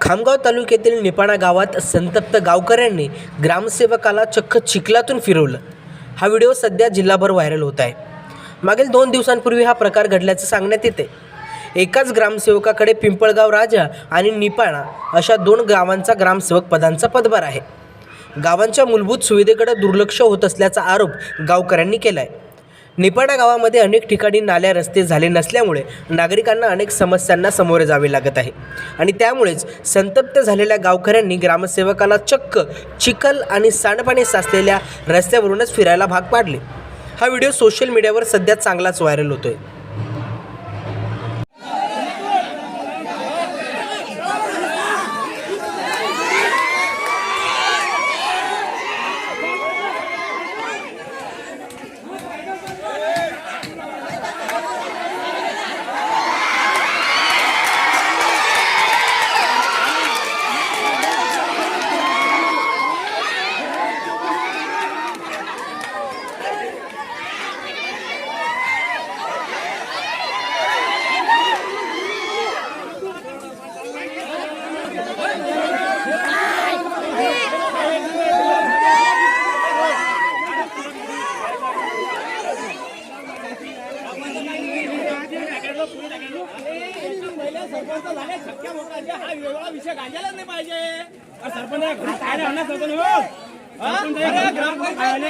खामगाव तालुक्यातील निपाणा गावात संतप्त गावकऱ्यांनी ग्रामसेवकाला चक्क चिखलातून फिरवलं. हा व्हिडिओ सध्या जिल्हाभर व्हायरल होत आहे. मागील दोन दिवसांपूर्वी हा प्रकार घडल्याचं सांगण्यात येते. एकाच ग्रामसेवकाकडे पिंपळगाव राजा आणि निपाणा अशा दोन गावांचा ग्रामसेवक पदांचा पदभार आहे. गावांच्या मूलभूत सुविधेकडे दुर्लक्ष होत असल्याचा आरोप गावकऱ्यांनी केला आहे निपाडा गावामध्ये अनेक ठिकाणी नाल्या रस्ते झाले नसल्यामुळे नागरिकांना अनेक समस्यांना सामोरे जावे लागत आहे. आणि त्यामुळेच संतप्त झालेल्या गावकऱ्यांनी ग्रामसेवकाला चक्क चिखल आणि सांडपाणी साचलेल्या रस्त्यावरूनच फिरायला भाग पाडले. हा व्हिडिओ सोशल मीडियावर सध्या चांगलाच व्हायरल होतोय. सरपंच झाले शक्य मोठा हा वेगळा विषय गांजायलाच नाही पाहिजे सरपंच सरपंच ग्रामपंचायत